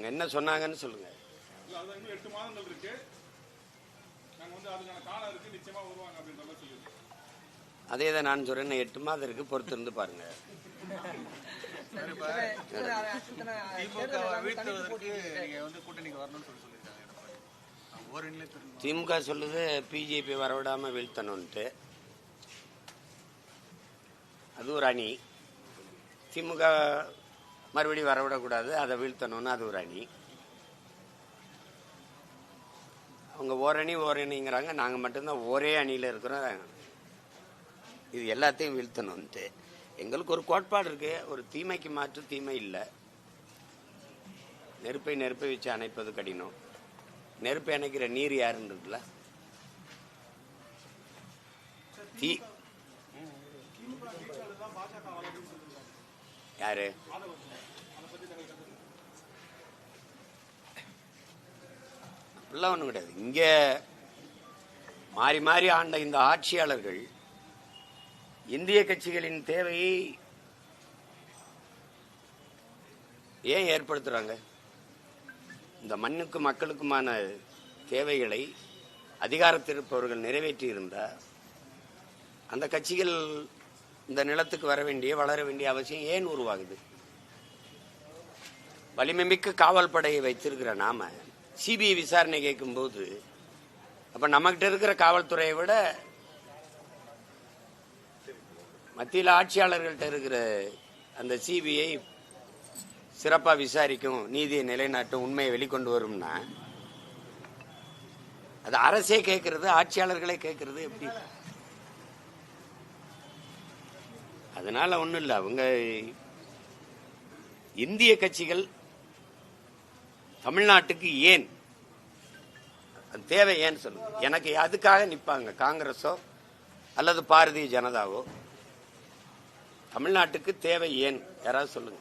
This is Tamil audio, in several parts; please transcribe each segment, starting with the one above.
அவங்க என்ன சொன்னாங்கன்னு சொல்லுங்க. அதே தான் நான் சொல்றேன். எட்டு மாதம் இருக்கு. பொறுத்து இருந்து பாருங்க. திமுக சொல்லுது பிஜேபி வரவிடாம வீழ்த்தணும்ட்டு அது ஒரு அணி. திமுக மறுபடியும் வரவிடக்கூடாது. அதை வீழ்த்தணும்னு அது ஒரு அணி. அவங்க ஓரணி ஓரணிங்கிறாங்க நாங்கள் மட்டும்தான் ஒரே அணியில் இருக்கிறோம். இது எல்லாத்தையும் வீழ்த்தணும்ட்டு எங்களுக்கு ஒரு கோட்பாடு இருக்கு. ஒரு தீமைக்கு மாற்று தீமை இல்லை. நெருப்பை நெருப்பை வச்சு அணைப்பது கடினம். நெருப்பை அணைக்கிற நீர் யாருன்னு இருக்குல்ல? தீ யாரு? அப்படிலாம் ஒன்றும் கிடையாது. இங்கே மாறி மாறி ஆண்ட இந்த ஆட்சியாளர்கள் இந்திய கட்சிகளின் தேவையை ஏன் ஏற்படுத்துகிறாங்க இந்த மண்ணுக்கு மக்களுக்குமான தேவைகளை அதிகாரத்திருப்பவர்கள் நிறைவேற்றியிருந்தால் அந்த கட்சிகள் இந்த நிலத்துக்கு வர வேண்டிய வளர வேண்டிய அவசியம் ஏன் உருவாகுது? வலிமைமிக்க காவல் படையை வைத்திருக்கிற நாம சிபிஐ விசாரணை கேட்கும்போது அப்ப நம்மகிட்ட இருக்கிற காவல்துறையை விட மத்தியில் ஆட்சியாளர்கள்ட்ட இருக்கிற அந்த சிபிஐ சிறப்பாக விசாரிக்கும் நீதியை நிலைநாட்டும் உண்மையை வெளிக்கொண்டு வரும்னா அது அரசே கேட்கறது ஆட்சியாளர்களே கேட்கறது எப்படி? அதனால ஒன்றும் இல்லை. அவங்க இந்திய கட்சிகள் தமிழ்நாட்டுக்கு ஏன்? அது தேவை ஏன்னு சொல்லுங்க. எனக்கு அதுக்காக நிற்பாங்க காங்கிரஸோ அல்லது பாரதிய ஜனதாவோ. தமிழ்நாட்டுக்கு தேவை ஏன்? யாராவது சொல்லுங்க.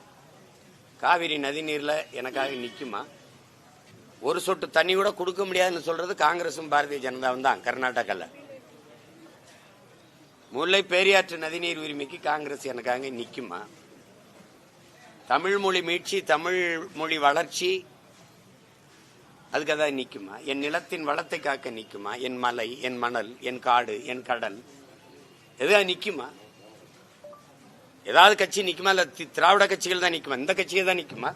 காவிரி நதிநீரில் எனக்காக நிற்குமா ஒரு சொட்டு தண்ணி கூட கொடுக்க முடியாதுன்னு சொல்றது காங்கிரஸும் பாரதிய ஜனதாவும் தான் கர்நாடகாவில் முல்லை பெரியாற்று நதிநீர் உரிமைக்கு காங்கிரஸ் எனக்காக நிற்குமா தமிழ் மொழி மீட்சி தமிழ் மொழி வளர்ச்சி அதுக்கு அதான் நிற்குமா என் நிலத்தின் வளத்தை காக்க நிற்குமா என் மலை என் மணல் என் காடு என் கடல் எதாவது நிற்குமா ஏதாவது கட்சி நிற்குமா இல்லை தி- திராவிட கட்சிகள் தான் நிற்குமா இந்த கட்சிகள் தான் நிற்குமா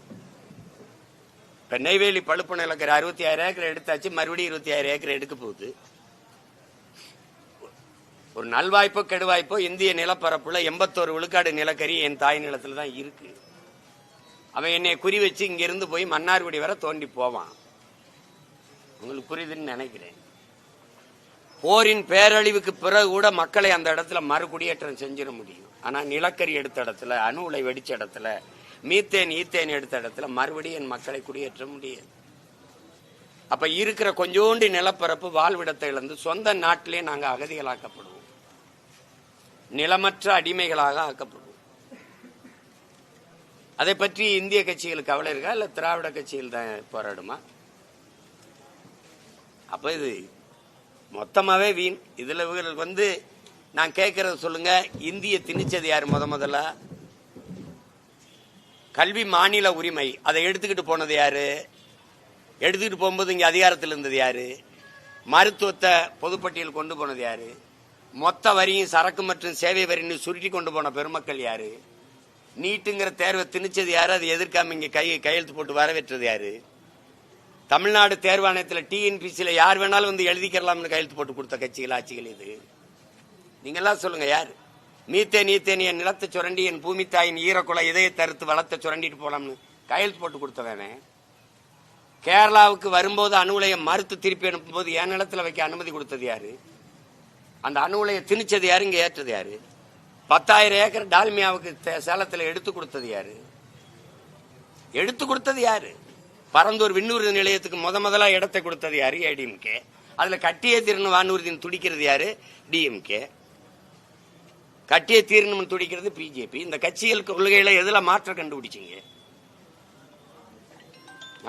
இப்போ நெய்வேலி பழுப்பு நிலக்கிற அறுபத்தி ஆயிரம் ஏக்கர் எடுத்தாச்சு மறுபடியும் இருபத்தி ஆயிரம் ஏக்கர் எடுக்க போகுது. ஒரு நல்வாய்ப்போ கெடுவாய்ப்போ இந்திய நிலப்பரப்புல எண்பத்தோரு விழுக்காடு நிலக்கரி என் தாய் நிலத்துல தான் இருக்கு. அவன் என்னை குறி வச்சு இங்கிருந்து போய் மன்னார்குடி வரை தோண்டி போவான். உங்களுக்கு புரியுதுன்னு நினைக்கிறேன். போரின் பேரழிவுக்கு பிறகு கூட மக்களை அந்த இடத்துல மறுகுடியேற்றம் செஞ்சிட முடியும். ஆனால் நிலக்கரி எடுத்த இடத்துல அணு உலை வெடிச்ச இடத்துல மீத்தேன் ஈத்தேன் எடுத்த இடத்துல மறுபடியும் என் மக்களை குடியேற்ற முடியாது. அப்ப இருக்கிற கொஞ்சோண்டு நிலப்பரப்பு வாழ்விடத்தை இழந்து சொந்த நாட்டிலே நாங்கள் அகதிகளாக்கப்படுவோம் நிலமற்ற அடிமைகளாக ஆக்கப்படுவோம் அதை பற்றி இந்திய கட்சிகளுக்கு கவலை இருக்கா? இல்ல திராவிட கட்சிகள் தான் போராடுமா? அப்ப இது மொத்தமாவே வீண். இதுல இவர்களுக்கு வந்து நான் கேட்கறத சொல்லுங்க. இந்திய திணிச்சது யார் முத முதல்ல? கல்வி மாநில உரிமை. அதை எடுத்துக்கிட்டு போனது யாரு? எடுத்துக்கிட்டு போகும்போது இங்க அதிகாரத்தில் இருந்தது யாரு? மருத்துவத்தை பொதுப்பட்டியல் கொண்டு போனது யாரு? மொத்த வரியும் சரக்கு மற்றும் சேவை வரின்னு சுருட்டி கொண்டு போன பெருமக்கள் யாரு? நீட்டுங்கிற தேர்வை திணிச்சது யாரு? அது எதிர்க்காம இங்க கை கையெழுத்து போட்டு வரவேற்றது யாரு? தமிழ்நாடு தேர்வாணையத்தில் டிஎன்பிசியில் யார் வேணாலும் வந்து எழுதிக்கிறலாம்னு கையெழுத்து போட்டு கொடுத்த கட்சிகள் ஆட்சிகள் இது. நீங்க எல்லாம் சொல்லுங்க யார்? மீத்தே நீத்தேன் என் நிலத்தை சுரண்டி என் பூமி தாயின் ஈரக்குலை இதய தருத்து வளத்தை சுரண்டிட்டு போலாம்னு கையெழுத்து போட்டு கொடுத்தவனே. கேரளாவுக்கு வரும்போது அணு உலையை மறுத்து திருப்பி அனுப்பும்போது என் நிலத்தில் வைக்க அனுமதி கொடுத்தது யாரு? அந்த அணு உலையை திணிச்சது யாரு? இங்க ஏற்றது யாரு? பத்தாயிரம் ஏக்கர் டால்மியாவுக்கு சேலத்தில் சேலத்துல எடுத்து கொடுத்தது யாரு? எடுத்து கொடுத்தது யாரு? பரந்தூர் விண்ணூர்தி நிலையத்துக்கு முத முதலா இடத்தை கொடுத்தது யாரு? ஏடிஎம்கே அதுல கட்டியே தீரணும் வானூர்தின்னு துடிக்கிறது யாரு? டிஎம்கே கட்டியே தீரணும்னு துடிக்கிறது பிஜேபி இந்த கட்சிகள் கொள்கையில எதுல மாற்றம் கண்டுபிடிச்சீங்க?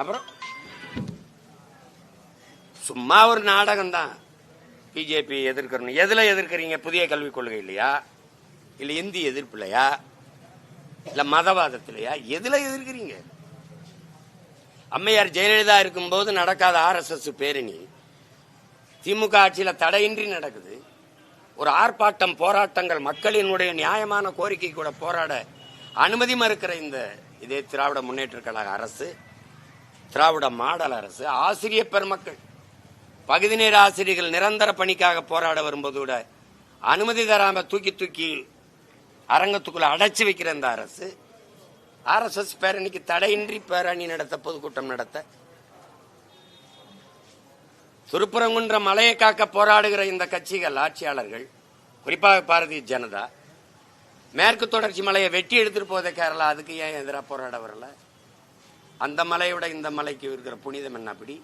அப்புறம்? சும்மா ஒரு நாடகம் தான் பிஜேபி எதிர்க்கணும் எதுல எதிர்க்கிறீங்க? புதிய கல்விக் கொள்கை இல்லையா? இல்ல இந்தி எதிர்ப்புலையா இல்ல மதவாதத்திலையா? எதுல எதிர்க்கிறீங்க? அம்மையார் ஜெயலலிதா இருக்கும்போது நடக்காத ஆர்எஸ்எஸ் பேரணி திமுக ஆட்சியில தடையின்றி நடக்குது. ஒரு ஆர்ப்பாட்டம் போராட்டங்கள் மக்களினுடைய நியாயமான கோரிக்கை கூட போராட அனுமதி மறுக்கிற இந்த இதே திராவிட முன்னேற்ற கழக அரசு திராவிட மாடல் அரசு ஆசிரியர் பெருமக்கள் பகுதி நேர ஆசிரியர்கள் நிரந்தர பணிக்காக போராட வரும்போது கூட அனுமதி தராம தூக்கி தூக்கி அரங்கத்துக்குள்ள அடைச்சி வைக்கிற இந்த அரசு. ஆர்எஸ்எஸ் பேரணிக்கு தடையின்றி பேரணி நடத்த பொதுக்கூட்டம் நடத்த. திருப்புறங்குன்ற மலையை காக்க போராடுகிற இந்த கட்சிகள் ஆட்சியாளர்கள் குறிப்பாக பாரதிய ஜனதா மேற்கு தொடர்ச்சி மலையை வெட்டி எடுத்துட்டு போதே கேரளா அதுக்கு ஏன் எதிராக போராட வரல? அந்த மலையோட இந்த மலைக்கு இருக்கிற புனிதம் என்ன அப்படி?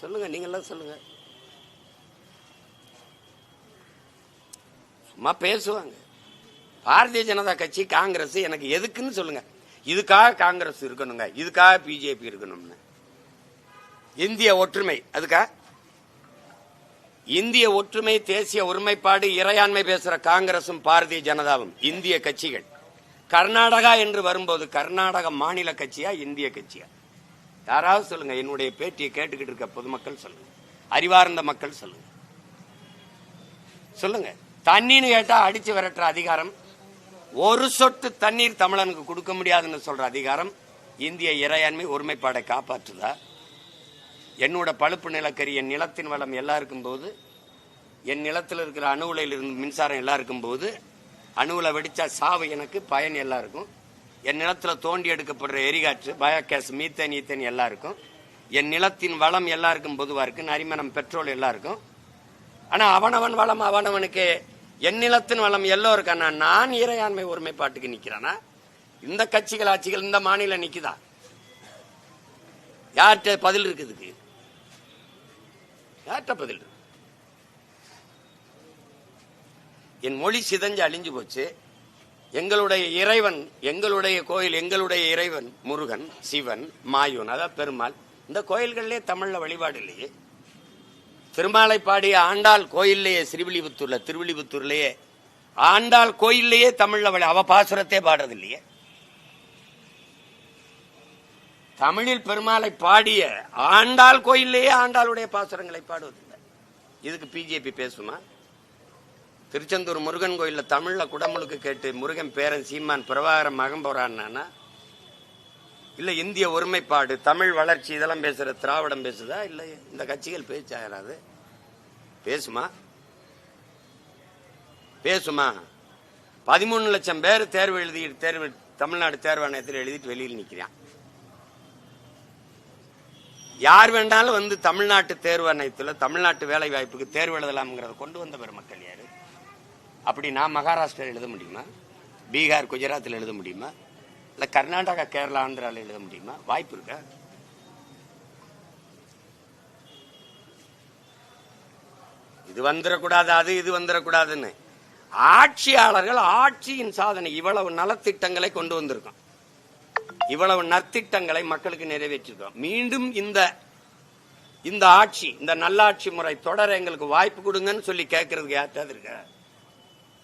சொல்லுங்க நீங்களாம் சொல்லுங்க. சும்மா பேசுவாங்க. பாரதிய ஜனதா கட்சி காங்கிரஸ் எனக்கு எதுக்குன்னு சொல்லுங்க. இதுக்காக காங்கிரஸ் இருக்கணுங்க இதுக்காக பிஜேபி இருக்கணும்னு. இந்திய ஒற்றுமை அதுக்கா? இந்திய ஒற்றுமை தேசிய ஒருமைப்பாடு இறையாண்மை பேசுற காங்கிரசும் பாரதிய ஜனதாவும் இந்திய கட்சிகள். கர்நாடகா என்று வரும்போது கர்நாடக மாநில கட்சியா இந்திய கட்சியா? யாராவது சொல்லுங்க என்னுடைய பேட்டியை கேட்டுக்கிட்டு இருக்க பொதுமக்கள் சொல்லுங்க. அறிவார்ந்த மக்கள் சொல்லுங்க. சொல்லுங்க. தண்ணின்னு கேட்டா அடிச்சு விரட்டுற அதிகாரம் ஒரு சொட்டு தண்ணீர் தமிழனுக்கு கொடுக்க முடியாதுன்னு சொல்ற அதிகாரம் இந்திய இறையாண்மை ஒருமைப்பாடை காப்பாற்றுதா? என்னோட பழுப்பு நிலக்கரி என் நிலத்தின் வளம் எல்லாம் இருக்கும்போது என் நிலத்தில் இருக்கிற அணு உலையில் இருந்து மின்சாரம் எல்லாம் இருக்கும்போது அணுவில் வெடிச்சா சாவு எனக்கு பயன் எல்லாம் இருக்கும் என் நிலத்தில் தோண்டி எடுக்கப்படுற எரிகாற்று பயோகேஸ் மீத்தேன் ஈத்தேன் எல்லாருக்கும். என் நிலத்தின் வளம் எல்லாருக்கும் பொதுவாக இருக்கு. நரிமணம் பெட்ரோல் எல்லாருக்கும். ஆனால் அவனவன் வளம் அவனவனுக்கு என் நிலத்தின் வளம் எல்லோ இருக்கானா நான் இறையாண்மை ஒருமைப்பாட்டுக்கு நிற்கிறானா இந்த கட்சிகள் ஆட்சிகள் இந்த மாநிலம் நிற்குதா யார்கிட்ட பதில் இருக்குதுக்கு யார்கிட்ட பதில் என் மொழி சிதஞ்சு அழிஞ்சு போச்சு. எங்களுடைய இறைவன் எங்களுடைய கோயில் எங்களுடைய இறைவன் முருகன் சிவன் மாயூன் அதான் பெருமாள் இந்த கோயில்கள்லயே தமிழ்ல வழிபாடு இல்லையே. திருமாலை பாடிய ஆண்டாள் கோயில்லையே ஸ்ரீவில்லிபுத்தூர்ல திருவில்லிபுத்தூர்லயே ஆண்டாள் கோயில்லையே தமிழ்ல வழி அவ பாசுரத்தே பாடுறது இல்லையே. தமிழில் பெருமாளை பாடிய ஆண்டாள் கோயில்லையே ஆண்டாளுடைய பாசுரங்களை பாடுவதில்லை. இதுக்கு பிஜேபி பேசுமா? திருச்செந்தூர் முருகன் கோயிலில் தமிழில் குடமுழுக்கு கேட்டு முருகன் பேரன் சீமான் பிரபாகரம் மகம் போறான்னா இல்லை இந்திய ஒருமைப்பாடு தமிழ் வளர்ச்சி இதெல்லாம் பேசுகிற திராவிடம் பேசுதா? இல்லை இந்த கட்சிகள் பேச்சாயிராது பேசுமா? பேசுமா? பதிமூணு லட்சம் பேர் தேர்வு எழுதி தேர்வு தமிழ்நாடு தேர்வாணையத்தில் எழுதிட்டு வெளியில் நிற்கிறான் யார் வேண்டாலும் வந்து தமிழ்நாட்டு தேர்வாணையத்தில் தமிழ்நாட்டு வேலை வாய்ப்புக்கு தேர்வு எழுதலாம்ங்கிறத கொண்டு வந்த பெருமக்கள் யாரு? அப்படி நான் மகாராஷ்டிரா எழுத முடியுமா? பீகார் குஜராத்தில் எழுத முடியுமா? இல்லை கர்நாடகா கேரளா ஆந்திராவில் எழுத முடியுமா? வாய்ப்பு இருக்கா? இது வந்துடக்கூடாது அது இது வந்துடக்கூடாதுன்னு ஆட்சியாளர்கள் ஆட்சியின் சாதனை இவ்வளவு நலத்திட்டங்களை கொண்டு வந்திருக்கோம். இவ்வளவு நற்திட்டங்களை மக்களுக்கு நிறைவேற்றிருக்கோம். மீண்டும் இந்த இந்த ஆட்சி இந்த நல்லாட்சி முறை தொடர எங்களுக்கு வாய்ப்பு கொடுங்கன்னு சொல்லி கேட்கறதுக்கு யார்ட்டாவது இருக்கா?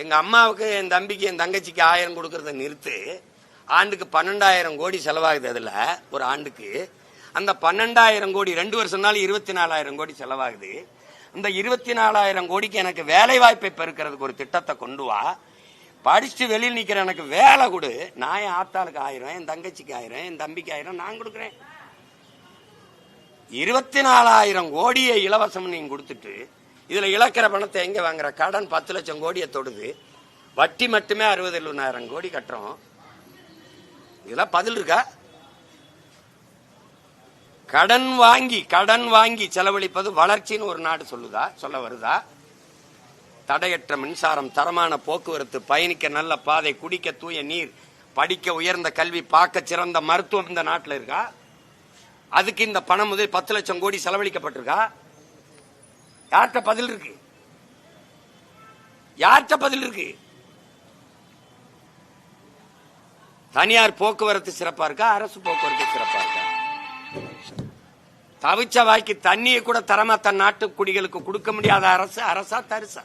எங்கள் அம்மாவுக்கு என் தம்பிக்கு என் தங்கச்சிக்கு ஆயிரம் கொடுக்கறத நிறுத்து ஆண்டுக்கு பன்னெண்டாயிரம் கோடி செலவாகுது அதில் ஒரு ஆண்டுக்கு. அந்த பன்னெண்டாயிரம் கோடி ரெண்டு வருஷம்னாலும் இருபத்தி நாலாயிரம் கோடி செலவாகுது. அந்த இருபத்தி நாலாயிரம் கோடிக்கு எனக்கு வேலை வாய்ப்பை பெருக்கிறதுக்கு ஒரு திட்டத்தை கொண்டு வா. படிச்சுட்டு வெளியில் நிற்கிற எனக்கு வேலை கொடு. நான் என் ஆத்தாளுக்கு ஆயிரம் என் தங்கச்சிக்கு ஆயிரம் என் தம்பிக்கு ஆயிரம் நான் கொடுக்குறேன். இருபத்தி நாலாயிரம் கோடியை இலவசம் நீங்கள் கொடுத்துட்டு இதில் இழக்கிற பணத்தை எங்கே வாங்குற? கடன் பத்து லட்சம் கோடியை தொடுது. வட்டி மட்டுமே அறுபது எழுபதாயிரம் கோடி கட்டுறோம். இதெல்லாம் பதில் இருக்கா? கடன் வாங்கி கடன் வாங்கி செலவழிப்பது வளர்ச்சின்னு ஒரு நாடு சொல்லுதா? சொல்ல வருதா? தடையற்ற மின்சாரம் தரமான போக்குவரத்து பயணிக்க நல்ல பாதை குடிக்க தூய நீர் படிக்க உயர்ந்த கல்வி பார்க்க சிறந்த மருத்துவம் இந்த நாட்டில் இருக்கா? அதுக்கு இந்த பணம் முதல் பத்து லட்சம் கோடி செலவழிக்கப்பட்டிருக்கா? யார்கிட்ட பதில் இருக்கு? யார்கிட்ட பதில் இருக்கு? தனியார் போக்குவரத்து சிறப்பா இருக்கா? அரசு போக்குவரத்து சிறப்பா இருக்கா? தவிச்ச வாய்க்கு தண்ணியை கூட தரமா தன் நாட்டு குடிகளுக்கு கொடுக்க முடியாத அரசு அரசா தரிசா?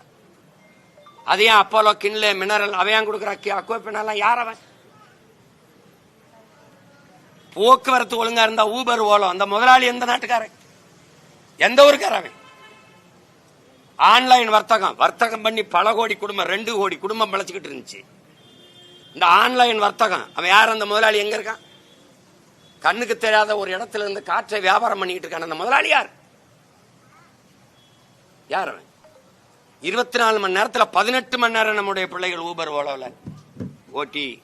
அதையும் அப்போலோ கிண்ல மினரல் அவையான் கொடுக்குற? அக்வப்பினாலாம் யார் அவன்? போக்குவரத்து ஒழுங்கா இருந்தா ஊபர் ஓலம் அந்த முதலாளி எந்த நாட்டுக்காரன்? எந்த ஊருக்காரன் ஆன்லைன் வர்த்தகம். வர்த்தகம் பண்ணி பல கோடி குடும்பம் ரெண்டு கோடி குடும்பம் பழச்சிக்கிட்டு இருந்துச்சு. இந்த ஆன்லைன் வர்த்தகம் அவன் யார்? அந்த முதலாளி எங்க இருக்கான்? கண்ணுக்கு தெரியாத ஒரு இடத்துல இருந்து காற்றை வியாபாரம் பண்ணிக்கிட்டு இருக்கான். அந்த முதலாளி யார்? யார் அவன்? இருபத்தி நாலு மணி நேரத்தில் பதினெட்டு மணி நேரம் நம்முடைய பிள்ளைகள் ஊபர் ஓலோவில் ஓட்டி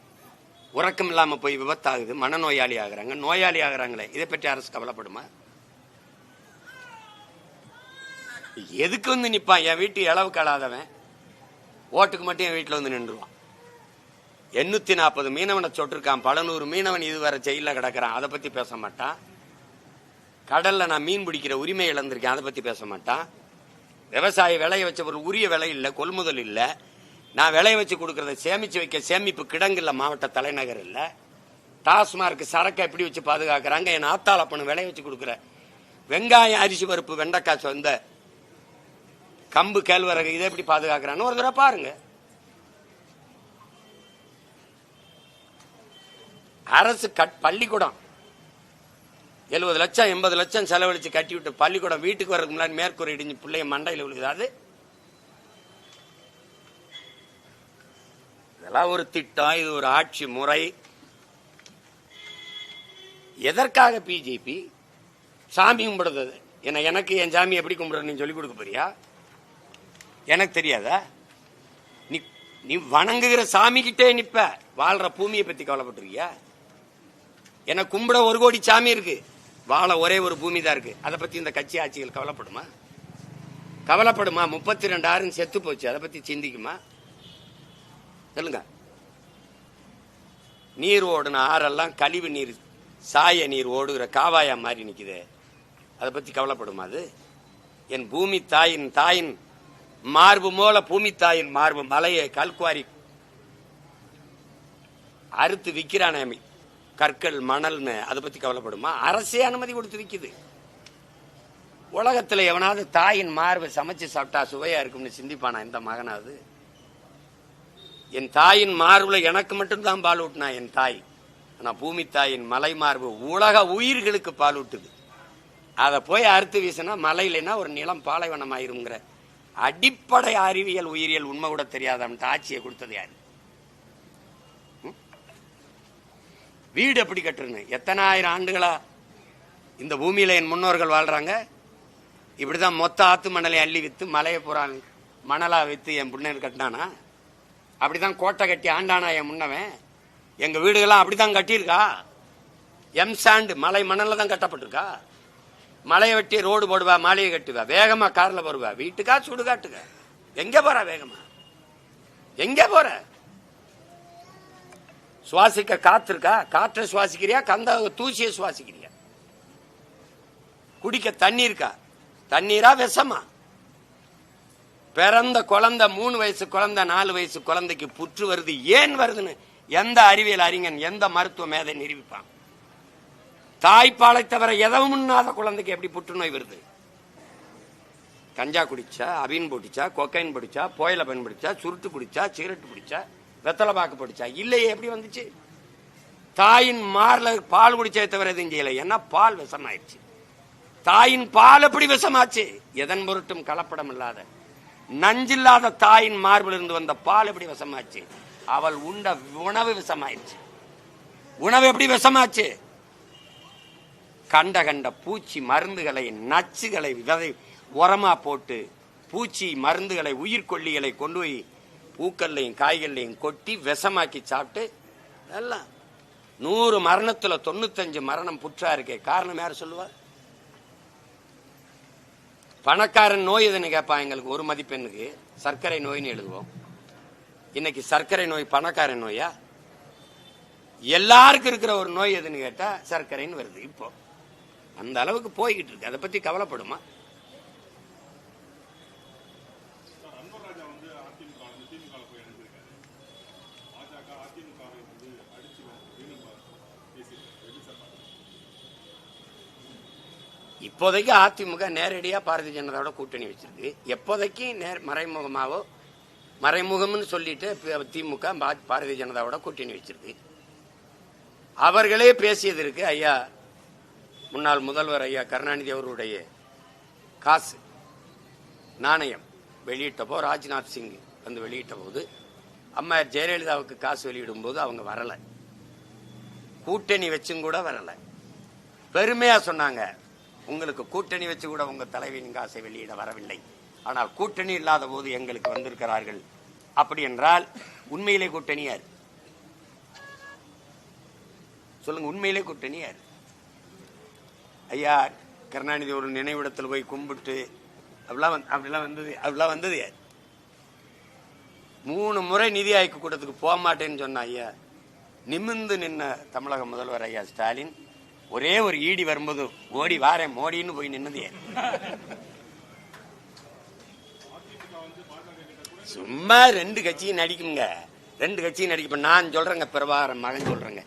உறக்கம் இல்லாமல் போய் விபத்தாகுது. மனநோயாளி ஆகிறாங்க. நோயாளி ஆகிறாங்களே. இதை பற்றி அரசு கவலைப்படுமா? எதுக்கு வந்து நிற்பான் என் வீட்டு இளவு கலாதவன் ஓட்டுக்கு மட்டும் என் வீட்டில் வந்து நின்றுவான். எண்ணூற்றி நாற்பது மீனவனை சொட்டிருக்கான். பல நூறு மீனவன் இதுவரை ஜெயிலில் கிடக்கிறான். அதை பற்றி பேச மாட்டான். கடலில் நான் மீன் பிடிக்கிற உரிமை இழந்திருக்கேன். அதை பற்றி பேச மாட்டான். விவசாய விளைய வச்ச ஒரு உரிய விலை இல்லை கொள்முதல் இல்லை. நான் விளைய வச்சு கொடுக்குறத சேமித்து வைக்க சேமிப்பு கிடங்கு மாவட்ட தலைநகர் இல்லை. டாஸ்மார்க் சரக்கை எப்படி வச்சு பாதுகாக்கிறாங்க? என் ஆத்தாளப்பணம் விளைய வச்சு கொடுக்குற வெங்காயம் அரிசி பருப்பு வெண்டைக்காய் சொந்த கம்பு கேழ்வரகு இதை எப்படி பாதுகாக்கிறான்னு ஒரு தடவை பாருங்க. அரசு கட் பள்ளிக்கூடம். எழுபது லட்சம் எண்பது லட்சம் செலவழிச்சு கட்டி விட்டு பள்ளிக்கூடம் வீட்டுக்கு வரதுக்கு முன்னாடி மேற்கூரை இடிஞ்சு பிள்ளைய மண்டையில் விழுகுது. அது இதெல்லாம் ஒரு திட்டம் இது ஒரு ஆட்சி முறை. எதற்காக பிஜேபி சாமி கும்பிடுறது. என்ன எனக்கு என் சாமி எப்படி கும்பிடுறதுன்னு சொல்லி கொடுக்க போறியா? எனக்கு தெரியாதா? நீ நீ வணங்குகிற சாமி கிட்டே நிப்ப. வாழ்ற பூமியை பத்தி கவலைப்பட்டிருக்கியா? ஏன்னா கும்பிட ஒரு கோடி சாமி இருக்கு. வாழ ஒரே ஒரு பூமி தான் இருக்கு. அதை பத்தி இந்த கட்சி ஆட்சிகள் கவலைப்படுமா? கவலைப்படுமா? முப்பத்தி ரெண்டாயிரம் செத்து போச்சு. அதை பத்தி சிந்திக்குமா? சொல்லுங்க. நீர் ஓடுன ஆறெல்லாம் கழிவு நீர் சாய நீர் ஓடுகிற காவாயா மாறி நிக்குது. அதை பத்தி கவலைப்படுமா அது? என் பூமி தாயின் தாயின் மார்பு மூல பூமி தாயின் மார்பு மலையை கல்குவாரி அறுத்து விக்கிறானே கற்கள் மணல்னு. அதை பத்தி கவலைப்படுமா? அரசே அனுமதி கொடுத்து விற்கிது உலகத்துல எவனாவது தாயின் மார்பை சமைச்சு சாப்பிட்டா சுவையா இருக்கும்னு சிந்திப்பானா இந்த மகனாவது? என் தாயின் மார்புல எனக்கு மட்டும்தான் பால் ஊட்டினா என் தாய். ஆனா பூமி தாயின் மலை மார்பு உலக உயிர்களுக்கு பால் ஊட்டுது. அதை போய் அறுத்து வீசினா மலை இல்லைன்னா ஒரு நிலம் பாலைவனம் ஆயிருங்கிற அடிப்படை அறிவியல் உயிரியல் உண்மை கூட தெரியாதவன்ட்டு ஆட்சியை கொடுத்தது யாரு? வீடு எப்படி கட்டுறேன்னு எத்தனாயிரம் ஆண்டுகளா இந்த பூமியில என் முன்னோர்கள் வாழ்றாங்க? இப்படிதான் மொத்த ஆத்து மணலை அள்ளி வித்து மலையை பூரா மணலா வித்து என் புண்ணன் கட்டினானா? அப்படிதான் கோட்டை கட்டி ஆண்டானா என் முன்னவன்? எங்க வீடுகள்லாம் அப்படிதான் கட்டியிருக்கா? எம் சாண்டு மலை மணல்ல தான் கட்டப்பட்டிருக்கா? மலையை வெட்டி ரோடு போடுவா மாலையை கட்டுவா வேகமா கார்ல வருவா. வீட்டுக்கா சுடுகாட்டுக்க. எங்க போற வேகமா? எங்க போற? சுவாசிக்க காத்து இருக்கா காற்றை சுவாசிக்கிறியா? கந்த தூசியை சுவாசிக்கிறியா? குடிக்க தண்ணி இருக்கா தண்ணீரா விஷமா? பிறந்த குழந்தை மூணு வயசு குழந்தை நாலு வயசு குழந்தைக்கு புற்று வருது. ஏன் வருதுன்னு எந்த அறிவியல் அறிஞன் எந்த மருத்துவ மேதை நிரூபிப்பான்? தாய்ப்பாலை தவிர எதவும் உண்ணாத குழந்தைக்கு எப்படி புற்றுநோய் வருது? கஞ்சா குடிச்சா அபீன் போட்டுச்சா கொக்கைன் பிடிச்சா புயல பயன்படுத்தா சுருட்டு குடிச்சா சிகரெட் பிடிச்சா வெத்தலை பாக்கு பிடிச்சா இல்லையே எப்படி வந்துச்சு? தாயின் மார்ல பால் குடிச்சதை தவிர எதுவும் செய்யல. ஏன்னா பால் விஷமாயிடுச்சு. தாயின் பால் எப்படி விஷமாச்சு? எதன் பொருட்டும் கலப்படம் இல்லாத. நஞ்சில்லாத தாயின் மார்பில் இருந்து வந்த பால் எப்படி விஷமாச்சு? அவள் உண்ட உணவு விஷமாயிடுச்சு. உணவு எப்படி விஷமாச்சு? கண்ட கண்ட பூச்சி மருந்துகளை நச்சுகளை விதை உரமாக போட்டு பூச்சி மருந்துகளை உயிர்கொல்லிகளை கொண்டு போய் பூக்கள்லையும் காய்கள்லையும் கொட்டி விஷமாக்கி சாப்பிட்டு எல்லாம். நூறு மரணத்தில் தொண்ணூத்தஞ்சு மரணம் புற்றா இருக்கே காரணம் யார் சொல்லுவா? பணக்காரன் நோய் எதுன்னு கேட்பான் எங்களுக்கு? ஒரு மதிப்பெண்ணுக்கு சர்க்கரை நோய்னு எழுதுவோம். இன்னைக்கு சர்க்கரை நோய் பணக்காரன் நோயா? எல்லாருக்கும் இருக்கிற ஒரு நோய் எதுன்னு கேட்டால் சர்க்கரைன்னு வருது. இப்போ. அந்த அளவுக்கு போய்கிட்டு இருக்கு. அதை பத்தி கவலைப்படுமா? இப்போதைக்கு அதிமுக நேரடியா பாரதிய ஜனதாவோட கூட்டணி வச்சிருக்கு. எப்போதைக்கு நேர் மறைமுகமாவோ மறைமுகம்னு சொல்லிட்டு திமுக பாரதிய ஜனதாவோட கூட்டணி வச்சிருக்கு. அவர்களே பேசியதற்கு ஐயா. முன்னாள் முதல்வர் ஐயா கருணாநிதி அவருடைய காசு நாணயம் வெளியிட்டப்போ ராஜ்நாத் சிங் வந்து வெளியிட்ட போது அம்மா ஜெயலலிதாவுக்கு காசு வெளியிடும் போது அவங்க வரலை. கூட்டணி வச்சும் கூட வரலை. பெருமையா சொன்னாங்க உங்களுக்கு கூட்டணி வச்சு கூட உங்க தலைவியின் காசை வெளியிட வரவில்லை. ஆனால் கூட்டணி இல்லாத போது எங்களுக்கு வந்திருக்கிறார்கள். அப்படி என்றால் உண்மையிலே கூட்டணியார்? சொல்லுங்க உண்மையிலே கூட்டணியார்? ஐயா கருணாநிதி ஒரு நினைவிடத்தில் போய் கும்பிட்டு அப்படிலாம் வந்து- அப்படிலாம் வந்தது அப்படிலாம் வந்தது மூணு முறை நிதி ஆய்வு கூட்டத்துக்கு போக மாட்டேன்னு சொன்ன ஐயா நிமிர்ந்து நின்ன தமிழக முதல்வர் ஐயா ஸ்டாலின் ஒரே ஒரு ஈடி வரும்போது ஓடி வாரேன் மோடின்னு போய் நின்னது சும்மா ரெண்டு கட்சியும் நடிக்குங்க. ரெண்டு கட்சியும் நடிக்கும் நான் சொல்றேங்க பிரபாகரன் மகன் சொல்றேங்க.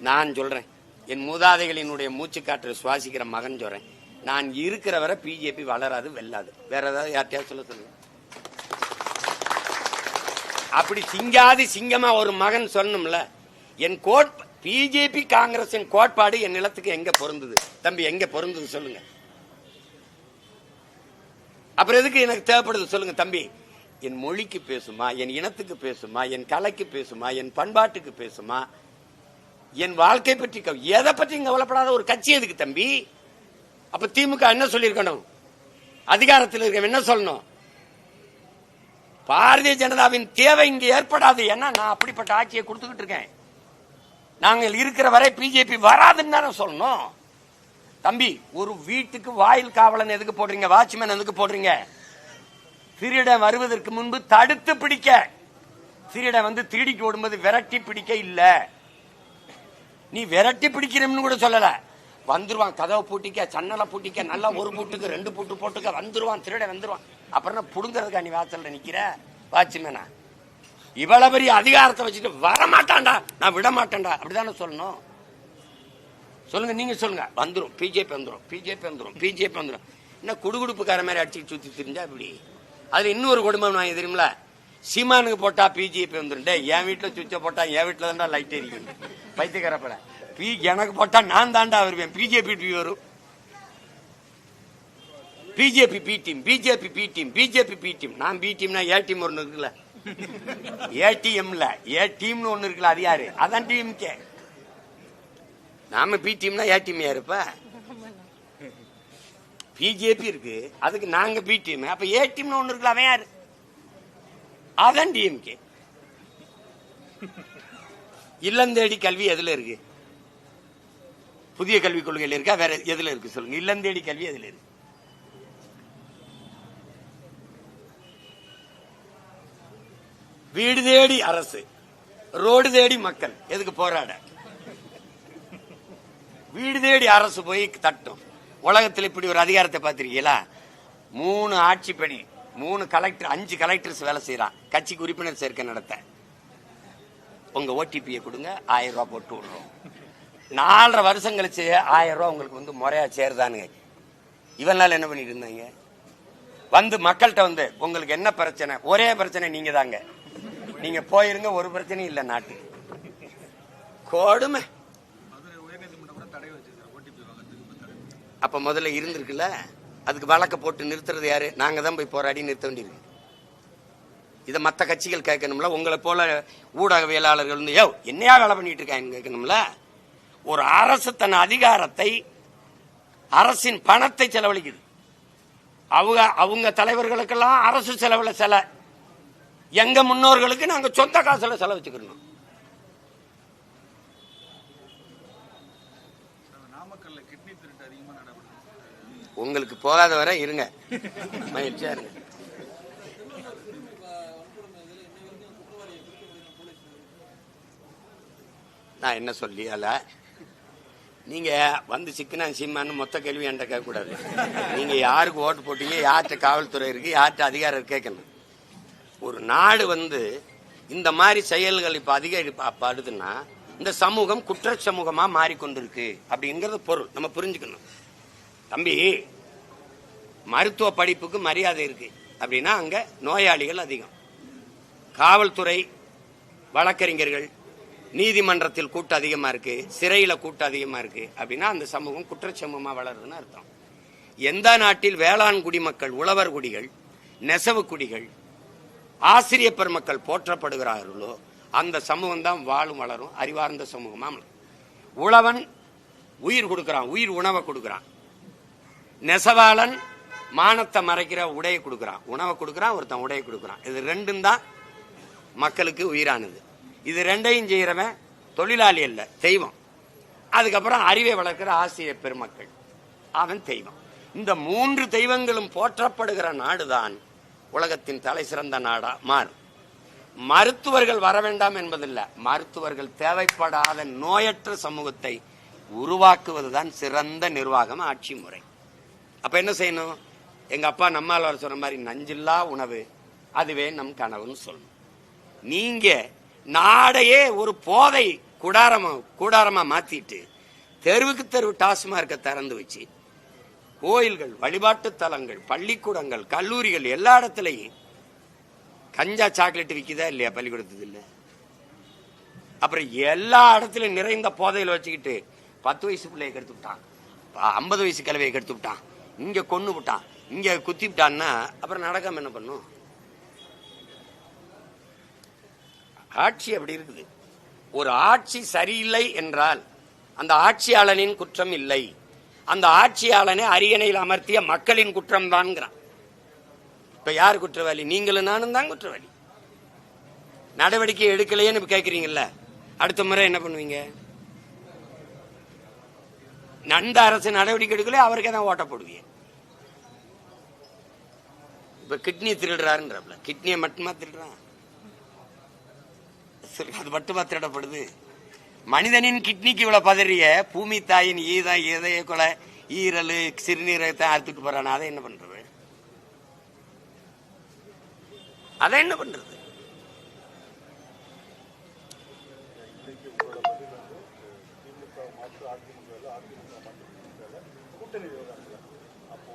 நான் சொல்றேன். என் மூதாதைகளினுடைய மூச்சுக்காற்று சுவாசிக்கிற மகன் சொல்றேன். நான் இருக்கிற வரை பிஜேபி வளராது வெல்லாது. வேற ஏதாவது யார்கிட்டயாவது சொல்ல சொல்லுங்க. அப்படி சிங்காதி சிங்கமா ஒரு மகன் சொன்னோம்ல என் கோட் பிஜேபி காங்கிரசின் கோட்பாடு என் நிலத்துக்கு எங்க பொருந்தது? தம்பி எங்க பொருந்தது சொல்லுங்க. அப்புறம் எதுக்கு எனக்கு தேவைப்படுது சொல்லுங்க தம்பி? என் மொழிக்கு பேசுமா என் இனத்துக்கு பேசுமா என் கலைக்கு பேசுமா என் பண்பாட்டுக்கு பேசுமா என் வாழ்க்கை பற்றி எதை பற்றி கவலைப்படாத ஒரு கட்சி எதுக்கு தம்பி? அப்ப திமுக என்ன சொல்லியிருக்கணும்? அதிகாரத்தில் இருக்க என்ன சொல்லணும்? பாரதிய ஜனதாவின் தேவை இங்கு ஏற்படாது. ஏன்னா நான் அப்படிப்பட்ட ஆட்சியை கொடுத்துக்கிட்டு இருக்கேன். நாங்கள் இருக்கிற வரை பிஜேபி வராதுன்னு தானே சொல்லணும். தம்பி ஒரு வீட்டுக்கு வாயில் காவலன் எதுக்கு போடுறீங்க? வாட்ச்மேன் எதுக்கு போடுறீங்க? திருடன் வருவதற்கு முன்பு தடுத்து பிடிக்க. திருடன் வந்து திருடிக்கு ஓடும்போது விரட்டி பிடிக்க இல்லை. நீ விரட்டி பிடிக்கிறோம்னு கூட சொல்லல. வந்துருவான் கதவை பூட்டிக்க சன்னலை பூட்டிக்க நல்லா ஒரு பூட்டுக்கு ரெண்டு பூட்டு போட்டுக்க வந்துருவான் திருட வந்துருவான். அப்புறம் என்ன புடுங்கறதுக்கா நீ வாசல்ல நிக்கிற? வாட்ச்மேனா இவ்வளவு பெரிய அதிகாரத்தை வச்சுட்டு வரமாட்டான்டா. நான் விட மாட்டேன்டா அப்படிதானே சொல்லணும். சொல்லுங்க நீங்க சொல்லுங்க. வந்துடும் பிஜேபி வந்துடும் பிஜேபி வந்துரும். பிஜேபி வந்துடும் என்ன குடுகுடுப்புக்கார மாதிரி அடிச்சு சுத்தி தெரிஞ்சா இப்படி? அதுல இன்னொரு குடும்பம் நான் தெரியுமில சீமானுக்கு போட்டா பிஜேபி வந்துருண்டே என் வீட்டுல சுவிட்சை போட்டா என் வீட்டுல தான்டா லைட் எரியும். பைத்தியக்காரப்பட. பி எனக்கு போட்டா நான் தாண்டா வருவேன். பிஜேபி டிவி வரும். BJP B team BJP B team BJP B team. நான் பி டீம்னா ஏ டீம் ஒன்று இருக்குல்ல. ஏடிஎம்ல ஏ டீம்னு ஒன்று இருக்குல்ல அது யாரு? அதான் டீம் கே நாம பி டீம்னா ஏ டீம் யாருப்ப பிஜேபி இருக்கு. அதுக்கு நாங்க பி டீம். அப்ப ஏ டீம்னு ஒன்று இருக்குல்ல அவன் யாரு? அதான் டிஎம்கே இல்லந்தேடி கல்வி எதுல இருக்கு? புதிய கல்விக் கொள்கையில் இருக்கா? வேற எதுல இருக்கு சொல்லுங்க. இல்லம் தேடி கல்வி எதுல இருக்கு? வீடு தேடி அரசு ரோடு தேடி மக்கள். எதுக்கு போராட? வீடு தேடி அரசு போய் தட்டும். உலகத்தில் இப்படி ஒரு அதிகாரத்தை பார்த்திருக்கீங்களா? மூணு ஆட்சி பணி. மூணு கலெக்டர் அஞ்சு கலெக்டர்ஸ் வேலை செய்யறான் கட்சிக்கு உறுப்பினர் சேர்க்கை நடத்த. உங்க ஓடிபியை கொடுங்க ஆயிரம் ரூபாய் போட்டு விடுறோம். நாலரை வருஷம் கழிச்சு ஆயிரம் ரூபாய் உங்களுக்கு வந்து முறையா சேருதானுங்க. இவன் நாள் என்ன பண்ணிட்டு இருந்தாங்க? வந்து மக்கள்கிட்ட வந்து உங்களுக்கு என்ன பிரச்சனை? ஒரே பிரச்சனை நீங்க தாங்க நீங்க போயிருங்க ஒரு பிரச்சனையும் இல்ல நாட்டுக்கு கொடுமை. அப்ப முதல்ல இருந்திருக்குல்ல? அதுக்கு வழக்க போட்டு நிறுத்துறது யாரு? நாங்க தான் போய் போராடி நிறுத்த வேண்டியிருக்கு இதை மற்ற கட்சிகள் கேட்கணும்ல. உங்களை போல ஊடகவியலாளர்கள் வந்து யோ என்னையா வேலை பண்ணிட்டு இருக்காங்க கேட்கணும்ல? ஒரு அரசு தன் அதிகாரத்தை அரசின் பணத்தை செலவழிக்குது. அவங்க அவங்க தலைவர்களுக்கெல்லாம் அரசு செலவில் செல. எங்க முன்னோர்களுக்கு நாங்கள் சொந்த காசில் செலவச்சுக்கணும் சார், நாமக்கல்ல கிட்னி திருட்டு அதிகமா நடைபெறுது உங்களுக்கு போகாத வரை இருங்க. மகிழ்ச்சியா இருங்க. நான் என்ன சொல்லி அல்ல நீங்க வந்து சிக்கனா சீமான்னு மொத்த கேள்வி என்கிட்ட கேட்கக்கூடாது. நீங்க யாருக்கு ஓட்டு போட்டீங்க யார்கிட்ட காவல்துறை இருக்கு யார்கிட்ட அதிகாரம் இருக்கு கேட்கணும். ஒரு நாடு வந்து இந்த மாதிரி செயல்கள் இப்ப அதிகப்படுதுன்னா இந்த சமூகம் குற்ற சமூகமா மாறிக்கொண்டிருக்கு அப்படிங்கிறது பொருள். நம்ம புரிஞ்சுக்கணும். தம்பி மருத்துவ படிப்புக்கு மரியாதை இருக்கு. அப்படின்னா அங்க நோயாளிகள் அதிகம். காவல்துறை வழக்கறிஞர்கள் நீதிமன்றத்தில் கூட்டம் அதிகமா இருக்கு சிறையில கூட்டம் அதிகமா இருக்கு. அப்படின்னா அந்த சமூகம் குற்றச்சமூகமா வளருதுன்னு அர்த்தம். எந்த நாட்டில் வேளாண் குடிமக்கள் உழவர் குடிகள் நெசவு குடிகள் ஆசிரிய பெருமக்கள் போற்றப்படுகிறார்களோ அந்த சமூகம் தான் வாழும் வளரும் அறிவார்ந்த சமூகமா உழவன் உயிர் கொடுக்குறான் உயிர் உணவை கொடுக்குறான். நெசவாளன் மானத்தை மறைக்கிற உடையை கொடுக்கறான். உணவை கொடுக்கறான் ஒருத்தன் உடையை கொடுக்கறான். இது ரெண்டும் தான் மக்களுக்கு உயிரானது. இது ரெண்டையும் செய்யறவன் தொழிலாளி அல்ல தெய்வம். அதுக்கப்புறம் அறிவை வளர்க்கிற ஆசிரியர் பெருமக்கள். அவன் தெய்வம். இந்த மூன்று தெய்வங்களும் போற்றப்படுகிற நாடுதான் உலகத்தின் தலை சிறந்த நாடா மாறும். மருத்துவர்கள் வர வேண்டாம் என்பதில்லை. மருத்துவர்கள் தேவைப்படாத நோயற்ற சமூகத்தை உருவாக்குவதுதான் சிறந்த நிர்வாகம் ஆட்சி முறை. அப்ப என்ன செய்யணும்? எங்க அப்பா நம்மால் சொன்ன மாதிரி நஞ்சில்லா உணவு. அதுவே நம் கனவுன்னு சொல்லணும். நீங்க நாடையே ஒரு போதை குடாரமா கூடாரமா மாத்திட்டு தெருவுக்கு தெருவு டாஸ்மார்க்க திறந்து வச்சு கோயில்கள் வழிபாட்டு தலங்கள் பள்ளிக்கூடங்கள் கல்லூரிகள் எல்லா இடத்துலையும் கஞ்சா சாக்லேட் விற்கிதா இல்லையா பள்ளிக்கூடத்துக்கு இல்லை? அப்புறம் எல்லா இடத்துலையும் நிறைந்த போதையில் வச்சுக்கிட்டு பத்து வயசு பிள்ளைய கெடுத்து விட்டான். ஐம்பது வயசு கலவையை கெடுத்து விட்டான். இங்க கொன்னு விட்டான் இங்க குத்தி விட்டான்னா அப்புறம் நடக்காம என்ன பண்ணும்? ஆட்சி அப்படி இருக்குது. ஒரு ஆட்சி சரியில்லை என்றால் அந்த ஆட்சியாளனின் குற்றம் இல்லை. அந்த ஆட்சியாளனை அரியணையில் அமர்த்திய மக்களின் குற்றம் தான்ங்கிறான் இப்ப யார் குற்றவாளி? நீங்களும் நானும் தான் குற்றவாளி. நடவடிக்கை எடுக்கலையேன்னு கேட்குறீங்கல்ல அடுத்த முறை என்ன பண்ணுவீங்க? நந்த அரசு நடவடிக்கை எடுக்கல அவருக்கே தான் ஓட்ட போடுவீங்க. இப்ப கிட்னி திருடுறாருன்றப்பல கிட்னியை மட்டுமா திருடுறான்? சரி, அது மட்டுமா திருடப்படுது? மனிதனின் கிட்னிக்கு இவ்வளவு பதறிய பூமி தாயின் ஈத இதய கொலை ஈரல் சிறுநீரகத்தை அறுத்துட்டு போறான் அதை என்ன பண்றது? அதை என்ன பண்றது கூட்டணி விவகாரத்தில் அப்போ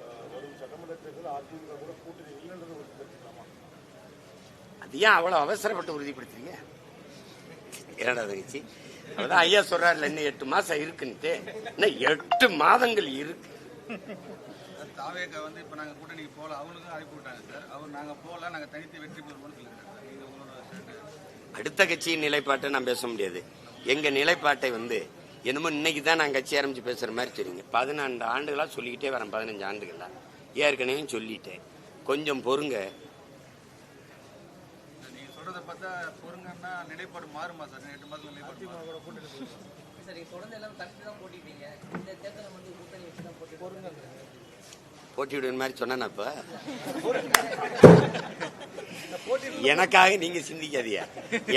அஹ், வரும் சட்டமன்ற தேர்தல் அதிமுக கூட கூட்டணி இல்லைன்றது ஒரு கருத்துக்கலாமா அது ஏன் அவ்வளவு அவசரப்பட்டு உறுதிப்படுத்துறீங்க? என்னடா தங்கச்சி அதான் ஐயா சொல்றாருல இன்னும் எட்டு மாசம் இருக்குன்ட்டு. இன்னும் எட்டு மாதங்கள் இருக்கு. தாவேக வந்து இப்ப நாங்க கூட்டணிக்கு போல அவங்களுக்கும் அனுப்பி விட்டாங்க சார். அவர் நாங்க போல நாங்க தனித்து வெற்றி பெறுவோம்னு சொல்லியிருக்காங்க நீங்க உங்களோட stand. அடுத்த கட்சியின் நிலைப்பாட்டை நான் பேச முடியாது. எங்க நிலைப்பாட்டை வந்து என்னமோ இன்னைக்கு தான் நான் கட்சி ஆரம்பிச்சு பேசுற மாதிரி சொல்றீங்க பதினான்கு ஆண்டுகளா சொல்லிக்கிட்டே வரேன் பதினஞ்சு ஆண்டுகளா ஏற்கனவே சொல்லிட்டேன். கொஞ்சம் பொறுங்க. சொல்றத பார்த்தா பொறுங்கன்னா நிலைப்பாடு மாறுமா சார்? எட்டு மாதம் நிலைப்பாடு மாறுமா? சரி தொடர்ந்து எல்லாம் தனித்து தான் போட்டிட்டீங்க இந்த தேர்தலை வந்து கூட்டணி வச்சு தான் போட்டி விடுற மாதிரி சொன்னா இப்ப. எனக்காக நீங்க சிந்திக்காதீங்க.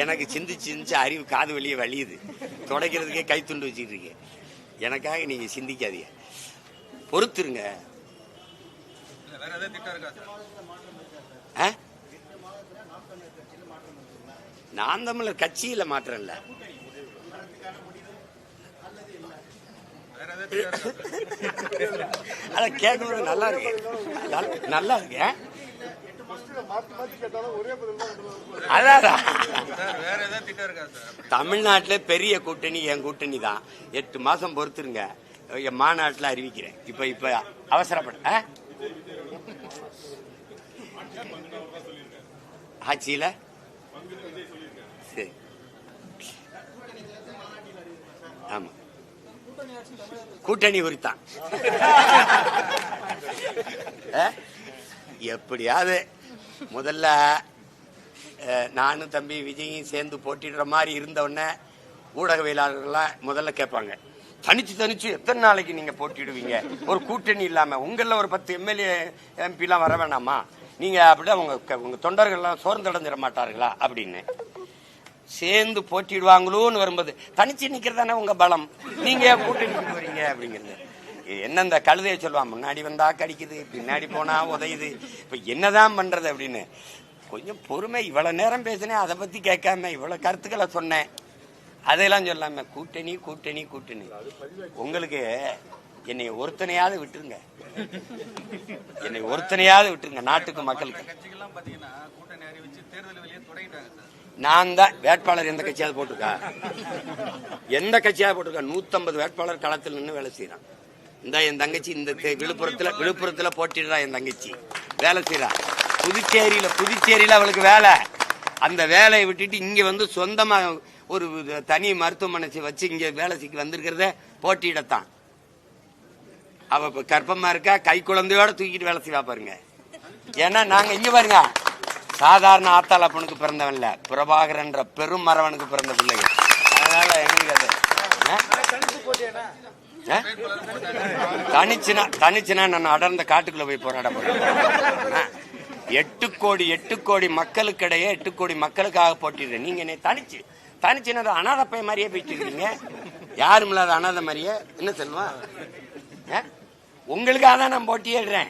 எனக்கு சிந்திச்சு சிந்திச்சு அறிவு காது வெளியே வலியுது. துடைக்கிறதுக்கே கை துண்டு வச்சுட்டு இருக்கேன். எனக்காக நீங்க சிந்திக்காதீங்க. பொறுத்துருங்க. வேற ஏதாவது திட்டம் இருக்கா சார்? ஆ? நான் தமிழர் கட்சியில மாத்திரம் இல்ல அத கேட்கும்போது நல்லா இருக்கு. நல்லா இருக்கு. தமிழ்நாட்டுல பெரிய கூட்டணி என் கூட்டணி தான். எட்டு மாசம் பொறுத்துருங்க. என் மாநாட்டுல அறிவிக்கிறேன். இப்ப இப்ப அவசரப்பட ஆட்சியில? ஆமா. கூட்டணி உரித்தான் எப்படியாவது முதல்ல நானும் தம்பி விஜயும் சேர்ந்து போட்டிடுற மாதிரி இருந்தவொடனே ஊடகவியலாளர்கள்லாம் முதல்ல கேட்பாங்க. தனிச்சு தனிச்சு எத்தனை நாளைக்கு நீங்க போட்டிடுவீங்க ஒரு கூட்டணி இல்லாம. உங்கள ஒரு பத்து எம்எல்ஏ எம்பி எல்லாம் வர வேணாமா? நீங்க அப்படியே உங்க உங்க தொண்டர்கள்லாம் சோர்ந்தடைஞ்சிட மாட்டார்களா? அப்படின்னு. சேர்ந்து போட்டிடுவாங்களோன்னு வரும்போது தனிச்சு நிக்கிறதானே உங்க பலம்? நீங்க ஏன் கூட்டணிக்கு வரீங்க? அப்படிங்கிறது. என்ன இந்த கழுதைய சொல்லுவான் முன்னாடி வந்தா கடிக்குது பின்னாடி போனா உதையுது. இப்ப என்னதான் பண்றது அப்படின்னு. கொஞ்சம் பொறுமை இவ்வளவு நேரம் பேசினேன் அதை பத்தி கேட்காம இவ்வளவு கருத்துக்களை சொன்னேன். அதையெல்லாம் சொல்லாம கூட்டணி கூட்டணி கூட்டணி. உங்களுக்கு என்னை ஒருத்தனையாவது விட்டுருங்க. என்னை ஒருத்தனையாவது விட்டுருங்க நாட்டுக்கு மக்களுக்கு. நான் தான் வேட்பாளர் எந்த கட்சியாவது போட்டிருக்கா? எந்த கட்சியாவது போட்டிருக்கா? நூத்தம்பது வேட்பாளர் களத்தில் நின்று வேலை செய்யறான் இந்த என் தங்கச்சி இந்த தே- விழுப்புரத்துல விழுப்புரத்துல போட்டிடுறா என் தங்கச்சி. வேலை செய்யறா புதுச்சேரியில புதுச்சேரியில அவளுக்கு வேலை. அந்த வேலையை விட்டுட்டு இங்க வந்து சொந்தமா ஒரு தனி மருத்துவமனை வச்சு இங்க வேலை செய்ய வந்திருக்கிறத போட்டியிடத்தான். அவ கர்ப்பமா இருக்கா? கை குழந்தையோட தூக்கிட்டு வேலை செய்வா பாருங்க. ஏன்னா நாங்க இங்க பாருங்க. சாதாரண ஆத்தாளப்பனுக்கு இல்ல பிரபாகரன்ற பெரும் மரவனுக்கு பிறந்த பிள்ளைங்க அதனால எங்களுக்கு அது ஆ? தனிச்சுனா தனிச்சுனா நான் அடர்ந்த காட்டுக்குள்ள போய் போராட போறேன். எட்டு கோடி எட்டு கோடி மக்களுக்கிடையே எட்டு கோடி மக்களுக்காக போட்டிடுறேன் நீங்க என்னை தனிச்சு தனிச்சுனா அனாதை மாதிரியே போயிட்டு இருக்கீங்க. யாரும் இல்லாத அனாதை மாதிரியே என்ன சொல்லுவா? ஆ? உங்களுக்காக தான் நான் போட்டியிடுறேன்.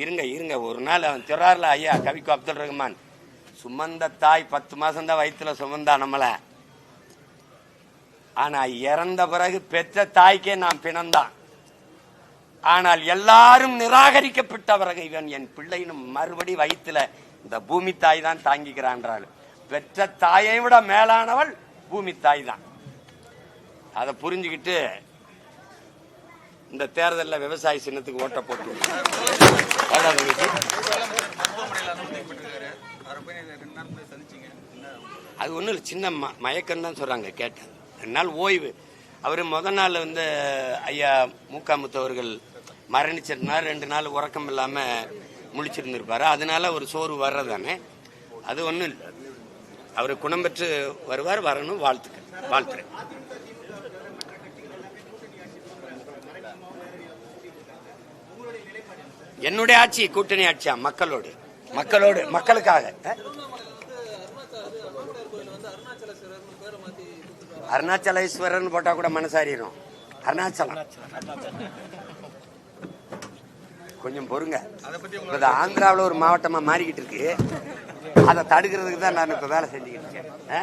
இருங்க இருங்க. ஒரு நாள் அவன் திறார்ல ஐயா கவிக்கு அப்துல் ரஹ்மான். சுமந்த தாய் பத்து மாசம் தான் வயிற்றுல சுமந்தா நம்மள. ஆனால் இறந்த பிறகு பெற்ற தாய்க்கே நான் பிணந்தான். ஆனால் எல்லாரும் நிராகரிக்கப்பட்ட பிறகு இவன் என் பிள்ளைன்னு மறுபடி வயிற்றுல இந்த பூமி தாய் தான் தாங்கிக்கிறான்றாள். பெற்ற தாயை விட மேலானவள் பூமி தாய் தான் அதை புரிஞ்சுக்கிட்டு இந்த தேர்தலில் விவசாய சின்னத்துக்கு ஓட்ட போட்டு. அது ஒன்றும் இல்லை சின்ன ம மயக்கம் தான் சொல்கிறாங்க கேட்டேன். ரெண்டு நாள் ஓய்வு. அவர் முத நாள் வந்து ஐயா மூக்காமுத்து அவர்கள் மரணிச்சிருந்தார். ரெண்டு நாள் உறக்கம் இல்லாமல் முழிச்சிருந்துருப்பார். அதனால ஒரு சோறு வர்றதானே அது ஒன்றும் இல்லை. அவர் குணம் பெற்று வருவார் வரணும் வாழ்த்துக்கள். வாழ்த்துறேன். என்னுடைய ஆட்சி கூட்டணி ஆட்சியா? மக்களோடு. மக்களோடு மக்களுக்காக. அருணாச்சலேஸ்வரர்னு போட்டா கூட மனசாரிடும் அருணாச்சலம். கொஞ்சம் பொறுங்க. அது ஆந்திராவில் ஒரு மாவட்டமா மாறிக்கிட்டு இருக்கு. அதை தடுக்கிறதுக்கு தான் நான் இப்ப வேலை செஞ்சுக்கிட்டு இருக்கேன். ஆ?